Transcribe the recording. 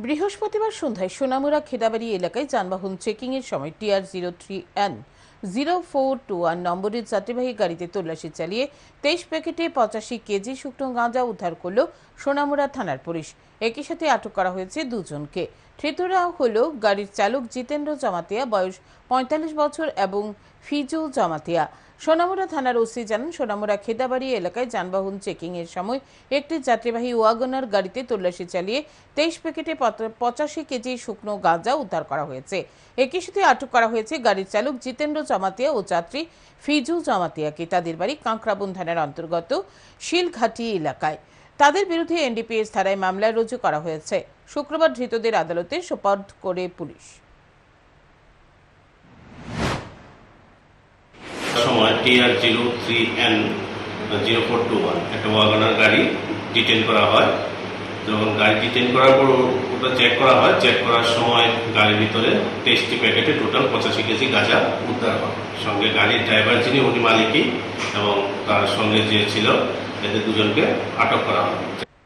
বৃহস্পতিবার সন্ধ্যায় সোনামুড়া খেদাবাড়ি এলাকায় যানবাহন চেকিংয়ের সময় TR zero three N zero four two one নম্বরের যাত্রীবাহী গাড়িতে তল্লাশি চালিয়ে তেইশ প্যাকেটে পঁচাশি কেজি শুকনো গাঁজা উদ্ধার করল সোনামুড়া থানার পুলিশ। একই সাথে আটক করা হয়েছে দুজনকে। ধৃতরা হল গাড়ির চালক জিতেন্দ্র জমাতিয়া, বয়স পঁয়তাল্লিশ বছর, এবং ফিজু জমাতিয়া। সোনামুড়া থানার ওসি জানান, সোনামুড়া খেদাবাড়ি এলাকায় যানবাহন চেকিং এর সময় একটি যাত্রীবাহী ওয়াগনার গাড়িতে তল্লাশি চালিয়ে তেইশ প্যাকেটে পঁচাশি কেজি শুকনো গাঁজা উদ্ধার করা হয়েছে। একই সাথে আটক করা হয়েছে গাড়ির চালক জিতেন্দ্র জমাতিয়া ও যাত্রী ফিজু জমাতিয়াকে তাদের বাড়ি কাঁকড়াবন থানার অন্তর্গত শিলঘাটি এলাকায়। তাদের বিরুদ্ধে এনডিপিএস ধারায় মামলা রুজু করা হয়েছে। শুক্রবার ধৃতদের আদালতে সোপর্দ করে পুলিশ। সময় TR zero three N zero four two one, একটা ওয়াগনার গাড়ি ডিটেন করা হয়। যখন গাড়ি ডিটেন করার পর ওটা চেক করা হয় চেক করার সময় গাড়ির ভিতরে তেইশটি প্যাকেটে টোটাল পঁচাশি কেজি গাঁজা উদ্ধার হয়। সঙ্গে গাড়ির ড্রাইভার যিনি, উনি মালিকই এবং তার সঙ্গে যে ছিল, এদের দুজনকে আটক করা হয়।